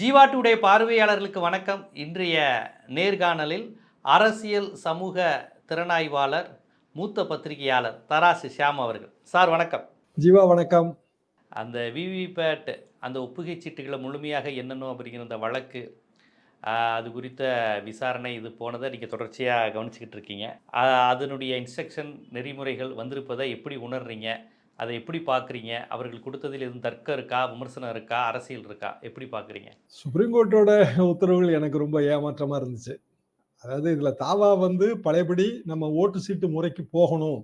Jeeva today பார்வையாளர்களுக்கு வணக்கம். இன்றைய நேர்காணலில் அரசியல் சமூக திறனாய்வாளர் மூத்த பத்திரிகையாளர் தராசு ஷியாம் அவர்கள். சார் வணக்கம். ஜீவா வணக்கம். அந்த விவிபேட் அந்த ஒப்புகை சீட்டுகளை முழுமையாக எண்ணணும் அப்படிங்கிற அந்த வழக்கு அது குறித்த விசாரணை இது போனதை நீங்கள் தொடர்ச்சியாக கவனிச்சுக்கிட்டு இருக்கீங்க. அதனுடைய இன்ஸ்ட்ரக்ஷன் நெறிமுறைகள் வந்திருப்பதை எப்படி உணர்றீங்க? அதை எப்படி பார்க்குறீங்க? அவர்கள் கொடுத்ததில் எதுவும் தர்க்கம் இருக்கா? விமர்சனம் இருக்கா? அரசியல் இருக்கா? எப்படி பார்க்குறீங்க? சுப்ரீம் கோர்ட்டோட உத்தரவுகள் எனக்கு ரொம்ப ஏமாற்றமாக இருந்துச்சு. அதாவது இதில் தாவா வந்து பழையபடி நம்ம ஓட்டு சீட்டு முறைக்கு போகணும்.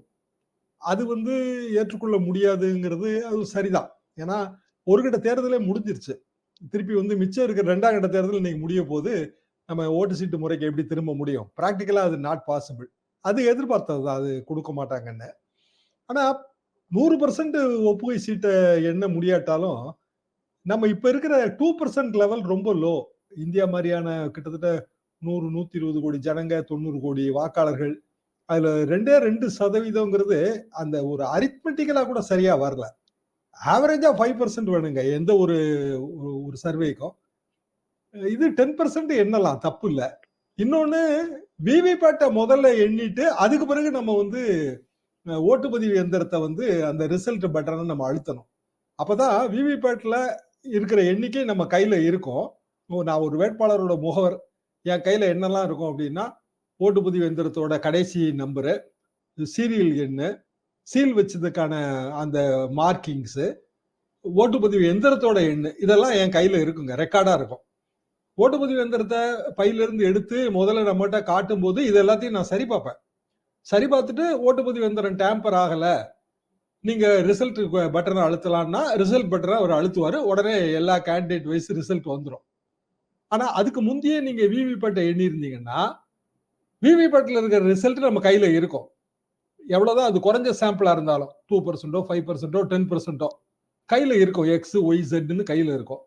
அது வந்து ஏற்றுக்கொள்ள முடியாதுங்கிறது அது சரிதான். ஏன்னா ஒரு கட்ட தேர்தலே முடிஞ்சிருச்சு. திருப்பி வந்து மிச்சம் இருக்கிற ரெண்டாம் கட்ட தேர்தல் இன்னைக்கு முடிய போது நம்ம ஓட்டு சீட்டு முறைக்கு எப்படி திரும்ப முடியும்? ப்ராக்டிக்கலாக அது நாட் பாசிபிள் அது எதிர்பார்த்தது தான். அது கொடுக்க மாட்டாங்கன்னு. ஆனால் நூறு பர்சன்ட் ஒப்புகை சீட்டை எண்ண முடியாட்டாலும் நம்ம இப்ப இருக்கிற டூ பர்சன்ட் லெவல் ரொம்ப லோ இந்தியா மாதிரியான கிட்டத்தட்ட நூறு நூத்தி இருபது கோடி ஜனங்க தொண்ணூறு கோடி வாக்காளர்கள் அதுல ரெண்டே ரெண்டு சதவீதம்ங்கிறது அந்த ஒரு அரித்மெட்டிக்கலா கூட சரியா வரல. ஆவரேஜா ஃபைவ் பர்சன்ட் வேணுங்க எந்த ஒரு ஒரு- சர்வேக்கும் இது டென் பர்சன்ட் எண்ணலாம் தப்பு இல்லை. இன்னொன்னு விவிபேட்டை முதல்ல எண்ணிட்டு அதுக்கு பிறகு நம்ம வந்து ஓட்டுப்பதிவு எந்திரத்தை வந்து அந்த ரிசல்ட் பட்டனை நம்ம அழுத்தணும். அப்போதான் விவிபேட்டில் இருக்கிற எண்ணிக்கை நம்ம கையில் இருக்கும். நான் ஒரு வேட்பாளரோட முகவர் என் கையில் என்னெல்லாம் இருக்கும் அப்படின்னா ஓட்டுப்பதிவு எந்திரத்தோட கடைசி நம்பரு சீரியல் எண்ணு சீல் வச்சதுக்கான அந்த மார்க்கிங்ஸு ஓட்டுப்பதிவு எந்திரத்தோட எண்ணு இதெல்லாம் என் கையில் இருக்குங்க ரெக்கார்டாக இருக்கும். ஓட்டுப்பதிவு எந்திரத்தை பையிலிருந்து எடுத்து முதல்ல நம்மகிட்ட காட்டும் போது இது எல்லாத்தையும் நான் சரி பார்ப்பேன். சரி பார்த்துட்டு ஓட்டுப்பதிவு எந்திரம் டேம்பர் ஆகலை. நீங்கள் ரிசல்ட் பட்டனை அழுத்தலாம்னா ரிசல்ட் பட்டனை அவர் அழுத்துவார். உடனே எல்லா கேண்டிடேட் வைஸ் ரிசல்ட் வந்துடும் ஆனால் அதுக்கு முந்தையே நீங்கள் விவிபேட்டை எண்ணியிருந்தீங்கன்னா விவிபேட்டில் இருக்கிற ரிசல்ட் நம்ம கையில் இருக்கும். எவ்வளோதான் அது குறைஞ்ச சாம்பிளாக இருந்தாலும் டூ பர்சன்டோ ஃபைவ் பர்சன்டோ டென் பர்சன்டோ கையில் இருக்கும். எக்ஸ் ஒய் ஜெட்னு கையில் இருக்கும்.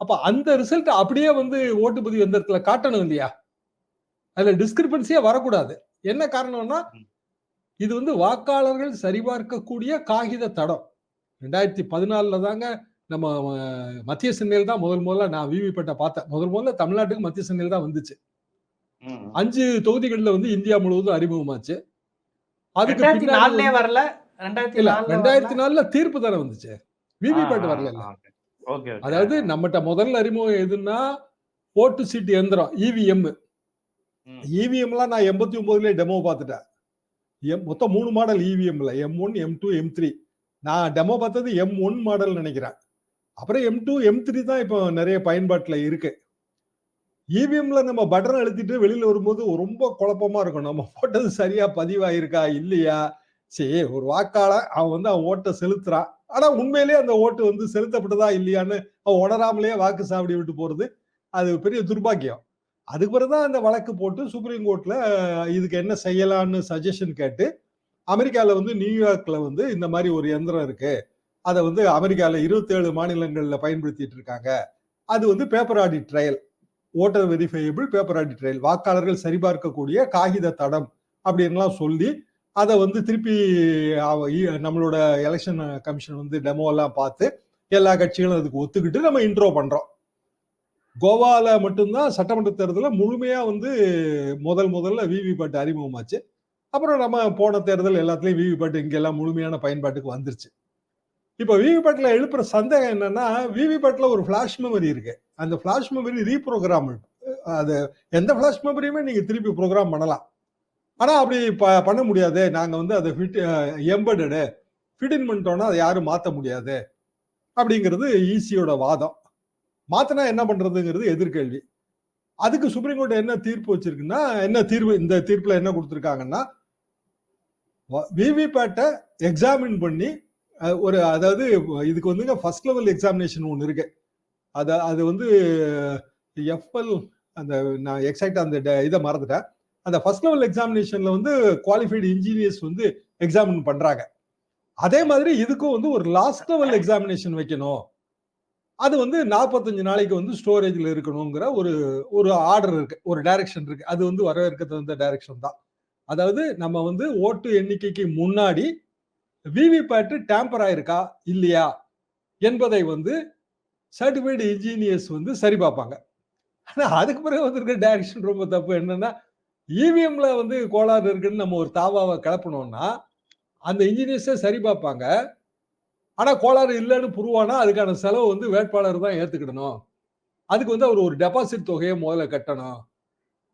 அப்போ அந்த ரிசல்ட் அப்படியே வந்து ஓட்டுப்பதிவு எந்திரத்தில் காட்டணும் இல்லையா? அதில் டிஸ்கிரிபன்சியே வரக்கூடாது. என்ன காரணம்னா இது வந்து வாக்காளர்கள் சரிபார்க்கக்கூடிய காகித தடம். ரெண்டாயிரத்தி பதினாலுல தாங்க நம்ம மத்திய சென்னையில் தான் முதல் முதல்ல நான் விவிபேட்டை பார்த்தேன். முதல் முதல்ல தமிழ்நாட்டுக்கு மத்திய சென்னையில் தான் வந்துச்சு. அஞ்சு தொகுதிகளில் வந்து இந்தியா முழுவதும் அறிமுகமாச்சு. அதுக்கு வரல. இல்ல ரெண்டாயிரத்தி நாலுல தீர்ப்பு தானே வந்துச்சு. விவிபேட் வரல ஓகே அதாவது நம்மகிட்ட முதல்ல அறிமுகம் எதுன்னா ஓட்டு சீட்டு எந்திரம் E இவிஎம் ம். இவிஎம்லாம் நான் எண்பத்தி ஒன்பதுல டெமோ பார்த்துட்டேன். எம் மொத்தம் மூணு model இவிஎம்ல M one M two M three நான் டெமோ பார்த்தது எம் ஒன் மாடல் நினைக்கிறேன். அப்புறம் எம் டூ எம் த்ரீ தான் இப்போ நிறைய பயன்பாட்டில் இருக்கு. இவிஎம்ல நம்ம பட்டன் அழுத்திட்டு வெளியில் வரும்போது ரொம்ப குழப்பமா இருக்கும். நம்ம போட்டது சரியா பதிவாயிருக்கா இல்லையா? சரி ஒரு வாக்காளர் அவன் வந்து அவன் ஓட்டை செலுத்துறான். ஆனா உண்மையிலேயே அந்த ஓட்டு வந்து செலுத்தப்பட்டதா இல்லையான்னு அவன் உணராமலேயே வாக்கு சாவடி விட்டு போறது அது பெரிய துர்பாக்கியம். அதுக்கு பிறகுதான் அந்த வழக்கு போட்டு சுப்ரீம் கோர்ட்ல இதுக்கு என்ன செய்யலாம்னு சஜஷன் கேட்டு அமெரிக்காவில் வந்து நியூயார்க்ல வந்து இந்த மாதிரி ஒரு எந்திரம் இருக்கு. அதை வந்து அமெரிக்காவில் இருபத்தேழு மாநிலங்களில் பயன்படுத்திட்டு இருக்காங்க. அது வந்து paper audit trail voter verifiable paper audit trail வாக்காளர்கள் சரிபார்க்கக்கூடிய காகித தடம் அப்படின்லாம் சொல்லி அதை வந்து திருப்பி நம்மளோட எலெக்ஷன் கமிஷன் வந்து டெமோ எல்லாம் பார்த்து எல்லா கட்சிகளும் அதுக்கு ஒத்துக்கிட்டு நம்ம இன்ட்ரோ பண்றோம். கோவால மட்டும்தான் சட்டமன்ற தேர்தலில் முழுமையா வந்து முதல் முதல்ல விவிபேட் அறிமுகமாச்சு. அப்புறம் நம்ம போன தேர்தல் எல்லாத்துலேயும் விவிபேட் இங்கெல்லாம் முழுமையான பயன்பாட்டுக்கு வந்துருச்சு. இப்போ விவிபேட்டில் எழுப்புற சந்தேகம் என்னன்னா விவிபேட்டில் ஒரு ஃபிளாஷ் மெமரி இருக்கு. அந்த ஃபிளாஷ் மெமரி ரீப்ரோக்ராம் அது எந்த ஃபிளாஷ் மெமரியுமே நீங்கள் திருப்பி ப்ரோக்ராம் பண்ணலாம். ஆனால் அப்படி ப- பண்ண முடியாது. நாங்கள் வந்து அதை ஃபிட் எம்படடு ஃபிட் இன் பண்ணிட்டோம்னா அதை யாரும் மாற்ற முடியாது. அப்படிங்கிறது ஈசியோட வாதம். மாத்தினா என்ன பண்றதுங்கிறது எதிர்கேள்வி அதுக்கு சுப்ரீம் கோர்ட் என்ன தீர்ப்பு வச்சிருக்குன்னா என்ன தீர்வு இந்த தீர்ப்புல என்ன கொடுத்துருக்காங்கன்னா விவிபேட்டை எக்ஸாமின் பண்ணி ஒரு அதாவது இதுக்கு வந்துங்க ஃபர்ஸ்ட் லெவல் எக்ஸாமினேஷன் ஒன்று இருக்கு. அது அது வந்து எஃப்எல் அந்த நான் எக்ஸாக்டா அந்த ட- இதை மறந்துட்டேன். அந்த ஃபர்ஸ்ட் லெவல் எக்ஸாமினேஷன்ல வந்து குவாலிஃபைடு இன்ஜினியர்ஸ் வந்து எக்ஸாமின் பண்றாங்க. அதே மாதிரி இதுக்கும் வந்து ஒரு லாஸ்ட் லெவல் எக்ஸாமினேஷன் வைக்கணும். அது வந்து நாற்பத்தஞ்சு நாளைக்கு வந்து ஸ்டோரேஜில் இருக்கணுங்கிற ஒரு ஒரு ஆர்டர் இருக்கு ஒரு டைரக்ஷன் இருக்கு. அது வந்து வரவேற்க தகுந்த டைரக்ஷன் தான். அதாவது நம்ம வந்து ஓட்டு எண்ணிக்கைக்கு முன்னாடி விவிபேட்டு டேம்பர் ஆயிருக்கா? இல்லையா? என்பதை வந்து சர்டிஃபைடு இன்ஜினியர்ஸ் வந்து சரி பார்ப்பாங்க. ஆனால் அதுக்கு பிறகு வந்திருக்க டைரக்ஷன் ரொம்ப தப்பு. என்னன்னா இவிஎம்ல வந்து கோளாறு இருக்குன்னு நம்ம ஒரு தாவாவை கிளப்பணும்னா அந்த இன்ஜினியர்ஸை சரி பார்ப்பாங்க. ஆனா கோளாறு இல்லைன்னு புருவானா அதுக்கான செலவு வந்து வேட்பாளர் தான் ஏத்துக்கிடணும். அதுக்கு வந்து அவர் ஒரு டெபாசிட் தொகையை முதல்ல கட்டணும்.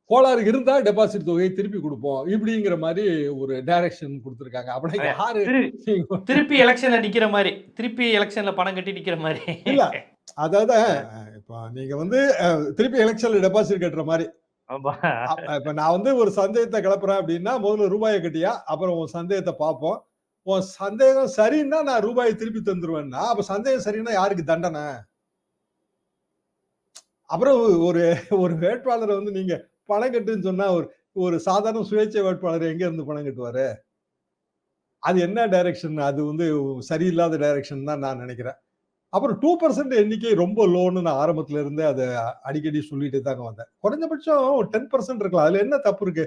கோளாறு இருந்தா டெபாசிட் தொகையை திருப்பி கொடுப்போம். இப்படிங்கிற மாதிரி ஒரு டைரக்ஷன் கொடுத்துருக்காங்க. அப்படின்னா யாரு? திரு- திருப்பி எலெக்ஷன்ல நிக்கிற மாதிரி திருப்பி எலெக்ஷன்ல பணம் கட்டி நிக்கிற மாதிரி. இல்ல. அதாவது இப்போ நீங்க வந்து திருப்பி எலெக்ஷன்ல டெபாசிட் கட்டுற மாதிரி. இப்ப நான் வந்து ஒரு சந்தேகத்தை கிளப்புறேன் அப்படின்னா முதல்ல ரூபாயை கட்டியா அப்புறம் சந்தேகத்தை பார்ப்போம். உன் சந்தேகம் சரின்னா நான் ரூபாயை திருப்பி தந்துருவேன்னா அப்ப சந்தேகம் சரின்னா யாருக்கு தண்டனை? அப்புறம் ஒரு ஒரு வேட்பாளரை வந்து நீங்க பணம் கட்டுன்னு சொன்னா ஒரு ஒரு சாதாரண சுயேட்சை வேட்பாளர் எங்க இருந்து பணம் கட்டுவாரு? அது என்ன டைரக்ஷன் அது வந்து சரியில்லாத டைரக்ஷன் தான் நான் நினைக்கிறேன். அப்புறம் டூ பர்சன்ட் எண்ணிக்கை ரொம்ப லோன்னு நான் ஆரம்பத்துல இருந்தே அதை அடிக்கடி சொல்லிட்டு தாங்க வந்தேன். குறைஞ்சபட்சம் டென் பர்சன்ட் இருக்கலாம். அதுல என்ன தப்பு இருக்கு?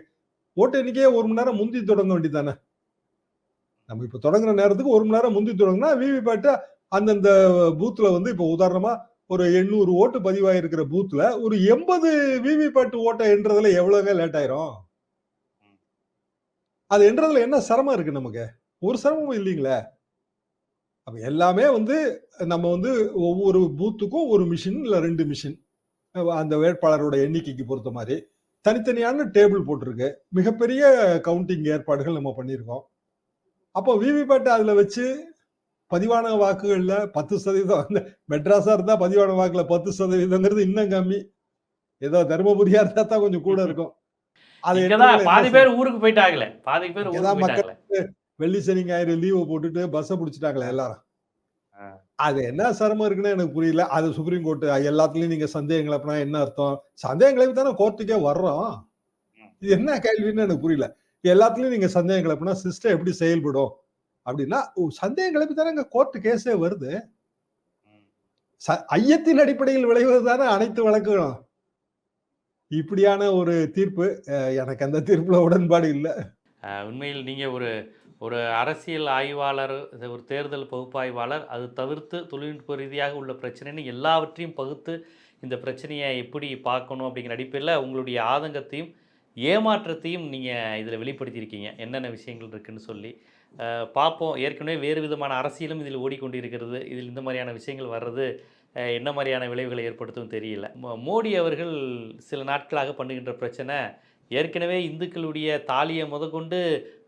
ஓட்டு எண்ணிக்கையே ஒரு மணி நேரம் முந்தி தொடங்க வேண்டியதானே நம்ம இப்போ தொடங்குற நேரத்துக்கு ஒரு மணி நேரம் முந்தி தொடங்கினா விவிபேட்டை அந்தந்த பூத்தில் வந்து இப்போ உதாரணமாக ஒரு எண்ணூறு ஓட்டு பதிவாயிருக்கிற பூத்தில் ஒரு எண்பது விவிபேட் ஓட்டை எண்றதுல எவ்வளோங்க லேட் ஆயிரும்? அது எண்றதுல என்ன சிரமம் இருக்கு நமக்கு? ஒரு சிரமமும் இல்லைங்களே. அப்போ எல்லாமே வந்து நம்ம வந்து ஒவ்வொரு பூத்துக்கும் ஒரு மிஷின் இல்லை ரெண்டு மிஷின் அந்த வேட்பாளரோட எண்ணிக்கைக்கு பொறுத்த மாதிரி தனித்தனியான டேபிள் போட்டிருக்கு. மிகப்பெரிய கவுண்டிங் ஏற்பாடுகள் நம்ம பண்ணியிருக்கோம். அப்போ விவிபேட்டை அதுல வச்சு பதிவான வாக்குகள்ல பத்து சதவீதம் வந்து மெட்ராஸா இருந்தா பதிவான வாக்குல பத்து சதவீதங்கிறது இன்னும் கம்மி. ஏதோ தருமபுரியா இருந்தா தான் கொஞ்சம் கூட இருக்கும். அது பாதி பேர் ஊருக்கு போயிட்டாங்களே. பாதி பேர் இங்கதான் மக்கள் வெள்ளி சனி ஞாயிறு லீவை போட்டுட்டு பஸ்ஸை பிடிச்சிட்டாங்களே எல்லாரும். அது என்ன சிரமம் இருக்குன்னு எனக்கு புரியல. அது சுப்ரீம் கோர்ட் எல்லாத்துலயும் நீங்க சந்தேகம் கிளப்பினா என்ன அர்த்தம்? சந்தேகம் கிளப்பி தானே கோர்ட்டுக்கே வர்றோம். இது என்ன கேள்வின்னு எனக்கு புரியல. எல்லாத்துலயும் நீங்க சந்தேகம் கிளப்புனா சிஸ்டம் எப்படி செயல்படும்? அப்படின்னா சந்தேகம் கிளப்பி தானே இங்க கோர்ட்டு கேஸே வருது. ச- ஐயத்தின் அடிப்படையில் விளைவது தானே அனைத்து வழக்குகளும். இப்படியான ஒரு தீர்ப்பு எனக்கு அந்த தீர்ப்புல உடன்பாடு இல்லை. உண்மையில் நீங்க ஒரு ஒரு அரசியல் ஆய்வாளர் ஒரு தேர்தல் பகுப்பாய்வாளர் அது தவிர்த்து தொழில்நுட்ப ரீதியாக உள்ள பிரச்சனைன்னு எல்லாவற்றையும் பகுத்து இந்த பிரச்சனையை எப்படி பார்க்கணும் அப்படிங்கிற அடிப்படையில் உங்களுடைய ஆதங்கத்தையும் ஏமாற்றத்தையும் நீங்கள் இதில் வெளிப்படுத்தியிருக்கீங்க. என்னென்ன விஷயங்கள் இருக்குன்னு சொல்லி. பார்ப்போம் ஏற்கனவே வேறு விதமான அரசியலும் இதில் ஓடிக்கொண்டிருக்கிறது. இதில் இந்த மாதிரியான விஷயங்கள் வர்றது என்ன மாதிரியான விளைவுகளை ஏற்படுத்தும் தெரியல. மோடி அவர்கள் சில நாட்களாக பண்ணுகின்ற பிரச்சனை ஏற்கனவே இந்துக்களுடைய தாலியை முதற்கொண்டு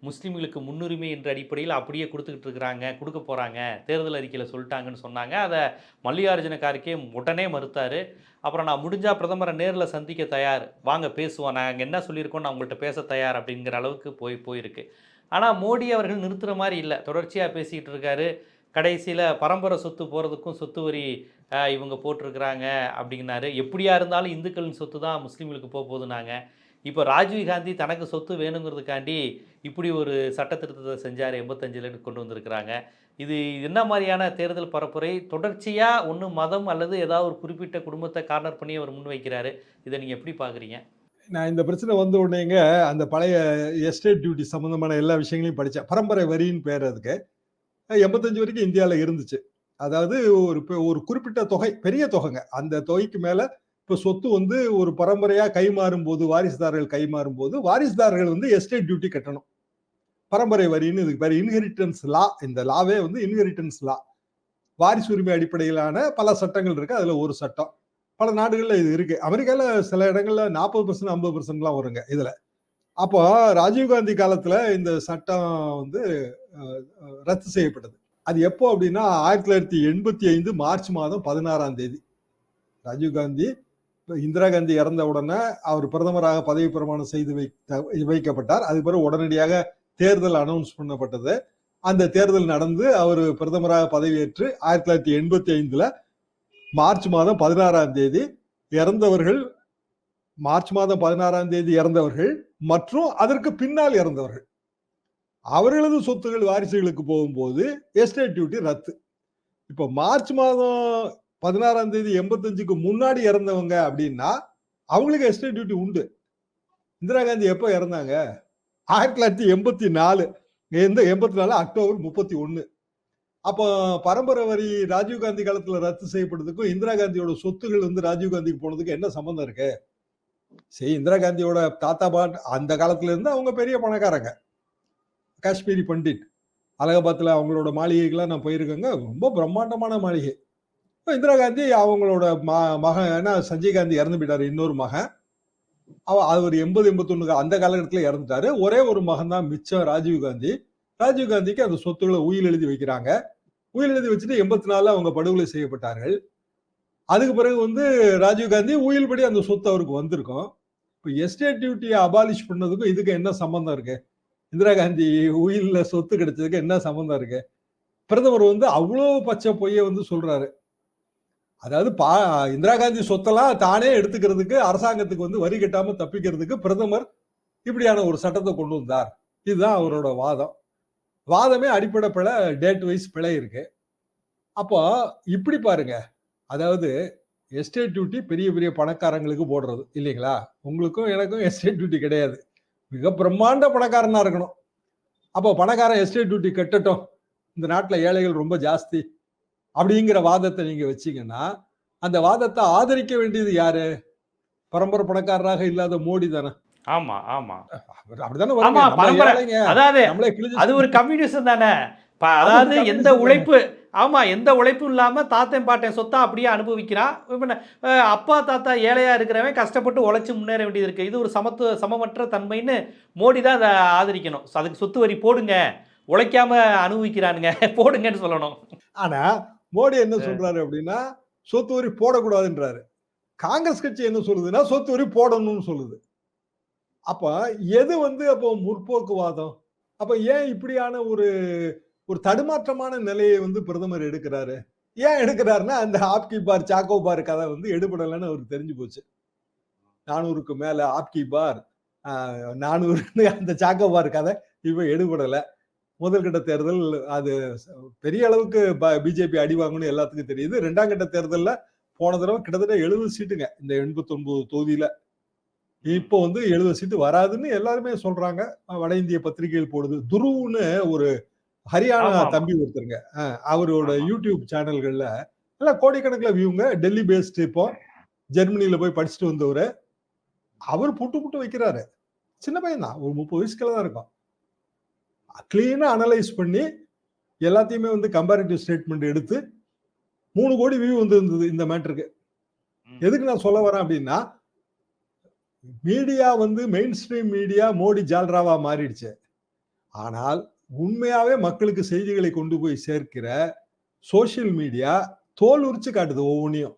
முஸ்லீம்களுக்கு முன்னுரிமை என்ற அடிப்படையில் அப்படியே கொடுத்துக்கிட்டு இருக்கிறாங்க கொடுக்க போகிறாங்க தேர்தல் அறிக்கையில் சொல்லிட்டாங்கன்னு சொன்னாங்க. அதை மல்லிகார்ஜுன கார்கே உடனே மறுத்தார். அப்புறம் நான் முடிஞ்சால் பிரதமரை நேரில் சந்திக்க தயார். வாங்க பேசுவோம். நாங்கள் என்ன சொல்லியிருக்கோம் நான் உங்கள்கிட்ட பேச தயார் அப்படிங்கிற அளவுக்கு போய் போயிருக்கு. ஆனால் மோடி அவர்கள் நிறுத்துகிற மாதிரி இல்லை. தொடர்ச்சியாக பேசிக்கிட்டு இருக்காரு. கடைசியில் பரம்பரை சொத்து போகிறதுக்கும் சொத்து வரி இவங்க போட்டிருக்கிறாங்க அப்படின்னாரு. எப்படியா இருந்தாலும் இந்துக்களின் சொத்து தான் முஸ்லீம்களுக்கு போக போகுதுனாங்க இப்போ ராஜீவ் காந்தி தனக்கு சொத்து வேணுங்கிறதுக்காண்டி இப்படி ஒரு சட்ட திருத்தத்தை செஞ்சார் எண்பத்தஞ்சில் கொண்டு வந்திருக்கிறாங்க. இது என்ன மாதிரியான தேர்தல் பரப்புரை? தொடர்ச்சியாக ஒன்று மதம் அல்லது ஏதாவது ஒரு குறிப்பிட்ட குடும்பத்தை கார்னர் பண்ணி அவர் முன்வைக்கிறாரு இதை நீங்கள் எப்படி பார்க்குறீங்க? நான் இந்த பிரச்சனை வந்த உடனேங்க அந்த பழைய எஸ்டேட் டியூட்டி சம்மந்தமான எல்லா விஷயங்களையும் படித்தேன் பரம்பரை வரின்னு பேர் அதுக்கு. எண்பத்தஞ்சு வரைக்கும் இந்தியாவில் இருந்துச்சு. அதாவது ஒரு பெ- ஒரு குறிப்பிட்ட தொகை பெரிய தொகைங்க. அந்த தொகைக்கு மேலே இப்போ சொத்து வந்து ஒரு பரம்பரையா கைமாறும் போது வாரிசுதாரர்கள் கைமாறும் போது வாரிசுதாரர்கள் வந்து எஸ்டேட் டியூட்டி கட்டணும். பரம்பரை வரின்னு இதுக்கு பேர் இன்ஹெரிட்டன்ஸ் லா இந்த லாவே வந்து இன்ஹெரிட்டன்ஸ் லா வாரிசு உரிமை அடிப்படையிலான பல சட்டங்கள் இருக்கு. அதுல ஒரு சட்டம். பல நாடுகளில் இது இருக்கு. அமெரிக்கால சில இடங்கள்ல நாற்பது பர்சன்ட் ஐம்பது பர்சன்ட்லாம் வருங்க இதுல. அப்போ ராஜீவ்காந்தி காலத்துல இந்த சட்டம் வந்து ரத்து செய்யப்பட்டது. அது எப்போ அப்படின்னா ஆயிரத்தி தொள்ளாயிரத்தி எண்பத்தி ஐந்து மார்ச் மாதம் பதினாறாம் தேதி. ராஜீவ்காந்தி இந்திரா காந்தி இறந்த உடனே அவர் பிரதமராக பதவி பிரமாணம் செய்து வைத்த வைக்கப்பட்டார். அது பிறகு உடனடியாக தேர்தல் அனௌன்ஸ் பண்ணப்பட்டது. அந்த தேர்தல் நடந்து அவர் பிரதமராக பதவியேற்று ஆயிரத்தி தொள்ளாயிரத்தி எண்பத்தி ஐந்துல மார்ச் மாதம் பதினாறாம் தேதி இறந்தவர்கள் மார்ச் மாதம் பதினாறாம் தேதி இறந்தவர்கள் மற்றும் அதற்கு பின்னால் இறந்தவர்கள். அவர்களது சொத்துகள் வாரிசுகளுக்கு போகும்போது எஸ்டேட் டியூட்டி ரத்து. இப்போ மார்ச் மாதம் பதினாறாம் தேதி எண்பத்தஞ்சுக்கு முன்னாடி இறந்தவங்க அப்படின்னா அவங்களுக்கு எஸ்டேட் டியூட்டி உண்டு. இந்திரா காந்தி எப்போ இறந்தாங்க? ஆயிரத்தி தொள்ளாயிரத்தி எண்பத்தி நாலு. எந்த எண்பத்தி நாலு அக்டோபர் முப்பத்தி ஒன்று அப்போ பரம்பரை வரி ராஜீவ் காந்தி ரத்து செய்யப்பட்டதுக்கும் இந்திரா காந்தியோட சொத்துகள் வந்து ராஜீவ்காந்திக்கு போனதுக்கு என்ன சம்மந்தம் இருக்கு? சரி இந்திரா காந்தியோட தாத்தா பாட் அந்த காலத்துல இருந்து அவங்க பெரிய பணக்காரங்க. காஷ்மீரி பண்டிட். அலகாபாத்தில் அவங்களோட மாளிகைகள்லாம் நான் போயிருக்கேங்க. ரொம்ப பிரம்மாண்டமான மாளிகை. இந்திரா காந்தி அவங்களோட ம மகன் ஏன்னா சஞ்சய் காந்தி இறந்து போயிட்டாரு இன்னொரு மகன். அவ அவர் எண்பது எண்பத்தொன்னு அந்த காலகட்டத்தில் இறந்துட்டாரு. ஒரே ஒரு மகன் தான் மிச்சம் ராஜீவ் காந்தி. ராஜீவ் காந்திக்கு அந்த சொத்துக்களை உயில் எழுதி வைக்கிறாங்க. உயில் எழுதி வச்சுட்டு எண்பத்தி நாலில் அவங்க படுகொலை செய்யப்பட்டார்கள். அதுக்கு பிறகு வந்து ராஜீவ் காந்தி உயில் படி அந்த சொத்து அவருக்கு வந்திருக்கும். இப்போ எஸ்டேட் டியூட்டியை அபாலிஷ் பண்ணதுக்கும் இதுக்கு என்ன சம்பந்தம் இருக்கு? இந்திரா காந்தி உயிலில் சொத்து கிடைச்சதுக்கு என்ன சம்பந்தம் இருக்கு? பிரதமர் வந்து அவ்வளோ பச்சை பொய்யை வந்து சொல்றாரு. அதாவது பா இந்திரா காந்தி சொத்தெல்லாம் தானே எடுத்துக்கிறதுக்கு அரசாங்கத்துக்கு வந்து வரி கட்டாம தப்பிக்கிறதுக்கு பிரதமர் இப்படியான ஒரு சட்டத்தை கொண்டு வந்தார். இதுதான் அவரோட வாதம். வாதமே அடிப்படை பிழை டேட் வைஸ் பிழை இருக்கு. அப்போ இப்படி பாருங்க. அதாவது எஸ்டேட் டியூட்டி பெரிய பெரிய பணக்காரங்களுக்கு போடுறது இல்லைங்களா? உங்களுக்கும் எனக்கும் எஸ்டேட் டியூட்டி கிடையாது. மிக பிரம்மாண்ட பணக்காரனா இருக்கணும். அப்போ பணக்காரன் எஸ்டேட் டியூட்டி கட்டட்டும். இந்த நாட்டில் ஏழைகள் ரொம்ப ஜாஸ்தி. அப்படிங்கிற வாதத்தை நீங்க வச்சீங்கன்னா அந்த வாதத்தை ஆதரிக்க வேண்டியது யாரு? பரம்பரை பணக்காரராக இல்லாத மோடி தானே. ஆமா ஆமா. அப்படிதானே. அதாவது அது ஒரு கம்யூனிசம் தானே. அதாவது எந்த உழைப்பு ஆமா எந்த உழைப்பும் இல்லாம தாத்தன் பாட்டன் சொத்தா அப்படியே அனுபவிக்கிறான் இப்ப அப்பா தாத்தா ஏழையா இருக்கிறவன் கஷ்டப்பட்டு உழைச்சு முன்னேற வேண்டியது இருக்கு. இது ஒரு சமத்துவ சமமற்ற தன்மைன்னு மோடி தான் அதை ஆதரிக்கணும். அதுக்கு சொத்து வரி போடுங்க. உழைக்காம அனுபவிக்கிறானுங்க. போடுங்கன்னு சொல்லணும். ஆனா மோடி என்ன சொல்றாரு அப்படின்னா சொத்து வரி போடக்கூடாதுன்றாரு. காங்கிரஸ் கட்சி என்ன சொல்லுதுன்னா சொத்து வரி போடணும்னு சொல்லுது. அப்ப எது வந்து அப்போ முற்போக்குவாதம்? அப்ப ஏன் இப்படியான ஒரு ஒரு தடுமாற்றமான நிலையை வந்து பிரதமர் எடுக்கிறாரு? ஏன் எடுக்கிறாருன்னா அந்த ஆப்கி பார் சாக்கோ பார் கதை வந்து எடுபடலைன்னு அவருக்கு தெரிஞ்சு போச்சு. நானூறுக்கு மேல ஆப்கி பார் ஆஹ், நானூறு அந்த சாக்கோ பார் கதை இப்ப எடுபடலை. முதல் கட்ட தேர்தல் அது பெரிய அளவுக்கு பிஜேபி அடி வாங்கணும்னு எல்லாத்துக்கும் தெரியுது. ரெண்டாம் கட்ட தேர்தல்ல போன தடவை கிட்டத்தட்ட எழுபது சீட்டுங்க இந்த எண்பத்தி ஒன்பது தொகுதியில. இப்போ வந்து எழுபது சீட்டு வராதுன்னு எல்லாருமே சொல்றாங்க. வட இந்திய பத்திரிகைகள் போடுது. துருவ்னு ஒரு ஹரியானா. தம்பி ஒருத்தருங்க. அவரோட. யூடியூப் சேனல்கள்ல எல்லாம் கோடிக்கணக்கில் வியூங்க டெல்லி பேஸ்ட் இப்போ ஜெர்மனில போய் படிச்சுட்டு வந்தவர். அவர் புட்டு புட்டு வைக்கிறாரு. சின்ன பையன் தான் ஒரு முப்பது வயசுக்குள்ள தான் இருக்கும். கிளீனா அனலைஸ் பண்ணி எல்லாத்தையுமே வந்து கம்பேரிட்டிவ் ஸ்டேட்மெண்ட் எடுத்து மூணு கோடி வியூ வந்து இருந்தது இந்த மேட்டருக்கு. எதுக்கு நான் சொல்ல வரேன் அப்படின்னா மீடியா வந்து மெயின் ஸ்ட்ரீம் மீடியா மோடி ஜால்ராவா மாறிடுச்சு. ஆனால் உண்மையாவே மக்களுக்கு செய்திகளை கொண்டு போய் சேர்க்கிற சோஷியல் மீடியா தோல் உரிச்சு காட்டுது ஒவ்வொன்றையும்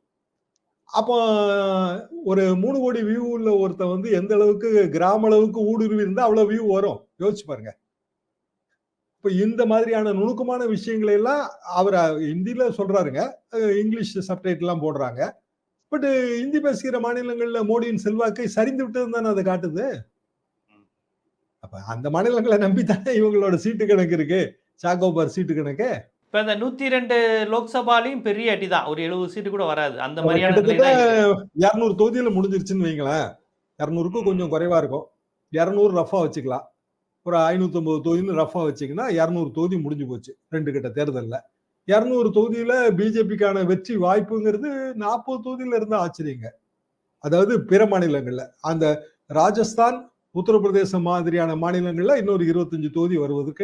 அப்போ ஒரு மூணு கோடி வியூ உள்ள ஒருத்தன் வந்து எந்த அளவுக்கு கிராம அளவுக்கு ஊடுருவி இருந்தா அவ்வளவு வியூ வரும். யோசிச்சு பாருங்க. இப்ப இந்த மாதிரியான நுணுக்கமான விஷயங்களை எல்லாம் அவர் ஹிந்தியில சொல்றாருங்க. இங்கிலீஷ் சப்டைட்டில் எல்லாம் போடுறாங்க. பட் இந்தி பேசுகிற மாநிலங்கள்ல மோடியின் செல்வாக்கை சரிந்து விட்டது தானே அதை காட்டுது? அப்ப அந்த மாநிலங்களை நம்பி தானே இவங்களோட சீட்டு கணக்கு இருக்கு. சாகோபார் சீட்டு கணக்கு. இப்ப இந்த நூத்தி ரெண்டு லோக்சபாலையும் பெரிய அடி தான் ஒரு எழுபது சீட்டு கூட வராது. அந்த மாதிரியான. இரநூறு தொகுதியில முடிஞ்சிருச்சுன்னு வைங்களேன். இரநூறுக்கும் கொஞ்சம் குறைவா இருக்கும். இரநூறு ரஃபா வச்சுக்கலாம். ஒரு ஐநூற்றம்பது தொகுதின்னு ரஃபாக வச்சிங்கன்னா இரநூறு தொகுதி முடிஞ்சு போச்சு ரெண்டு கிட்ட தேர்தல்ல. இரநூறு தொகுதியில பிஜேபிக்கான வெற்றி வாய்ப்புங்கிறது நாற்பது தொகுதியில இருந்தால் ஆச்சரியங்க. அதாவது பிற மாநிலங்கள்ல அந்த ராஜஸ்தான் உத்தரப்பிரதேசம் மாதிரியான மாநிலங்கள்ல இன்னொரு இருபத்தஞ்சு தொகுதி வருவதற்கு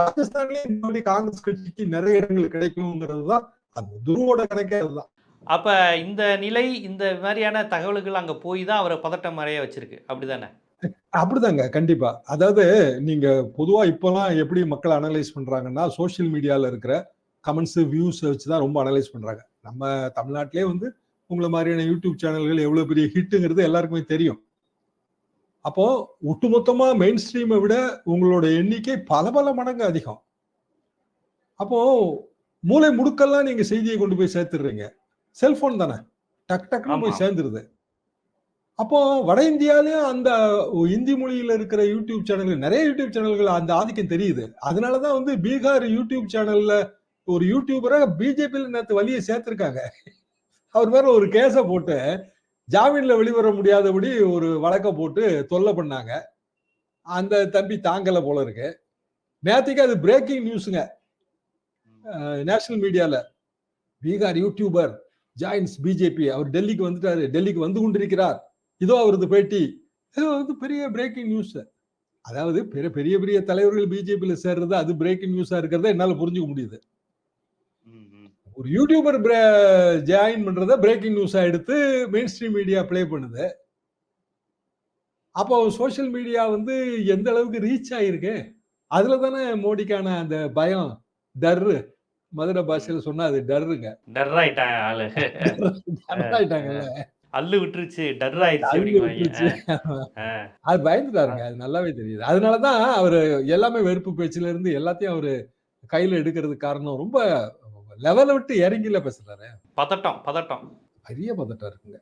ராஜஸ்தான்லயே இந்த மாதிரி காங்கிரஸ் கட்சிக்கு நிறைய இடங்கள் கிடைக்குங்கிறது தான் அந்த துருவோட கணக்கே அதுதான். அப்ப இந்த நிலை இந்த மாதிரியான தகவல்கள் அங்க போய் தான் அவரை பதட்டம் அறைய வச்சிருக்கு. அப்படிதானே? அப்படிதாங்க கண்டிப்பா. அதாவது நீங்க பொதுவா இப்பெல்லாம் எப்படி மக்கள் அனலைஸ் பண்றாங்கன்னா சோஷியல் மீடியால இருக்கிற கமெண்ட்ஸ் வியூஸ் வச்சு தான் ரொம்ப அனலைஸ் பண்றாங்க. நம்ம தமிழ்நாட்டிலே வந்து உங்களை மாதிரியான யூடியூப் சேனல்கள் எவ்வளவு பெரிய ஹிட்டுங்கிறது எல்லாருக்குமே தெரியும். அப்போ ஒட்டுமொத்தமா மெயின் ஸ்ட்ரீமை விட உங்களோட எண்ணிக்கை பல பல மடங்கு அதிகம். அப்போ மூளை முடுக்கெல்லாம் நீங்க செய்தியை கொண்டு போய் சேர்த்துடுறீங்க. செல்போன் தானே. டக் டக்குன்னு போய். சேர்ந்துருது. அப்போ வட இந்தியாலயும் அந்த இந்தி மொழியில இருக்கிற யூடியூப் சேனல்கள் நிறைய யூடியூப் சேனல்கள் அந்த ஆதிக்கம் தெரியுது. அதனாலதான் வந்து பீகார் யூடியூப் சேனல்ல ஒரு யூடியூபரை பிஜேபியில் நேற்று வழியை சேர்த்திருக்காங்க. அவர் மேல ஒரு கேஸ போட்டு ஜாமீன்ல வெளிவர முடியாதபடி ஒரு வழக்க போட்டு தொல்லை பண்ணாங்க. அந்த தம்பி தாங்கல போல இருக்கு. நேற்றுக்கு அது பிரேக்கிங் நியூஸுங்க நேஷனல் மீடியால பீகார் யூடியூபர் ஜாயின்ஸ் பிஜேபி அவர் டெல்லிக்கு வந்துட்டாரு. டெல்லிக்கு வந்து கொண்டிருக்கிறார். இதோ அவரது பேட்டி. இது வந்து பெரிய பிரேக்கிங் நியூஸ் அதாவது பெரிய பெரிய பெரிய தலைவர்கள் பிஜேபியில் சேர்றது அது பிரேக்கிங் நியூஸா இருக்கிறத என்னால புரிஞ்சுக்க முடியுது. ஒரு யூடியூபர் ஜாயின் பண்றத பிரேக்கிங் நியூஸா எடுத்து மெயின் ஸ்ட்ரீம் மீடியா ப்ளே பண்ணுது. அப்போ சோஷியல் மீடியா வந்து எந்த அளவுக்கு ரீச் ஆயிருக்கு? அதுல தானே மோடிக்கான அந்த பயம் டர்ரு. மதுரை பாஷையில சொன்னா அது டர்ருங்க. டர்ராயிட்டாங்க அல்லு விட்டுருச்சு டர் ஆயிடுச்சு அது பயந்துட்டாருங்க அது நல்லாவே தெரியுது. அதனாலதான் அவரு எல்லாமே வெறுப்பு பேச்சுல இருந்து எல்லாத்தையும் அவரு கையில எடுக்கிறதுக்கு காரணம் ரொம்ப லெவலை விட்டு இறங்கில பேசுறாரு. பதட்டம் பதட்டம். பெரிய பதட்டம் இருக்குங்க.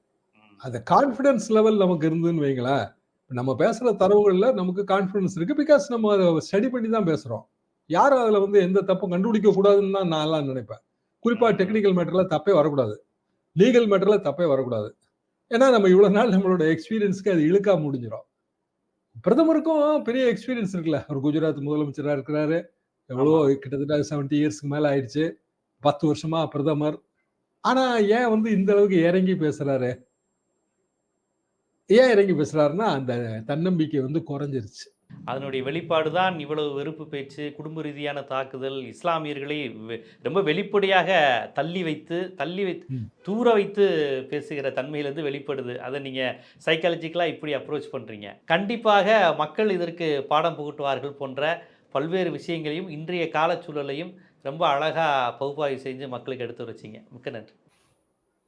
அந்த கான்ஃபிடன்ஸ் லெவல் நமக்கு இருந்துன்னு வைங்களேன். நம்ம பேசுற தரவுகள்ல நமக்கு கான்ஃபிடன்ஸ் இருக்கு. பிகாஸ் நம்ம அதை ஸ்டடி பண்ணி தான் பேசுறோம். யாரும் அதுல வந்து எந்த தப்பும் கண்டுபிடிக்க கூடாதுன்னு தான் நான் எல்லாம் நினைப்பேன். குறிப்பா. டெக்னிக்கல் மேட்டர்ல தப்பே வரக்கூடாது. லீகல் மேட்டர்ல தப்பே வரக்கூடாது. ஏன்னா நம்ம இவ்வளவு நாள் நம்மளோட எக்ஸ்பீரியன்ஸ்க்கு அது இழுக்கா முடிஞ்சிடும் பிரதமருக்கும் பெரிய எக்ஸ்பீரியன்ஸ் இருக்குல்ல. அவர் குஜராத் முதலமைச்சரா இருக்கிறாரு. எவ்வளோ கிட்டத்தட்ட செவன்டி இயர்ஸ்க்கு மேல ஆயிடுச்சு. பத்து வருஷமா பிரதமர். ஆனா ஏன் வந்து இந்த அளவுக்கு இறங்கி பேசுறாரு? ஏன் இறங்கி பேசுறாருன்னா அந்த தன்னம்பிக்கை வந்து குறைஞ்சிருச்சு. அதனுடைய வெளிப்பாடு தான் இவ்வளவு வெறுப்பு பேச்சு குடும்ப ரீதியான தாக்குதல் இஸ்லாமியர்களை ரொம்ப வெளிப்படையாக தள்ளி வைத்து தள்ளி வைத்து. தூர வைத்து பேசுகிற தன்மையிலிருந்து வெளிப்படுது. அதை நீங்கள் சைக்காலஜிக்கலாக இப்படி அப்ரோச் பண்ணுறீங்க கண்டிப்பாக மக்கள் இதற்கு பாடம் புகட்டுவார்கள் போன்ற பல்வேறு விஷயங்களையும் இன்றைய காலச்சூழலையும் ரொம்ப அழகாக பகுப்பாய்வு செஞ்சு மக்களுக்கு எடுத்து வச்சிங்க. மிக்க நன்றி.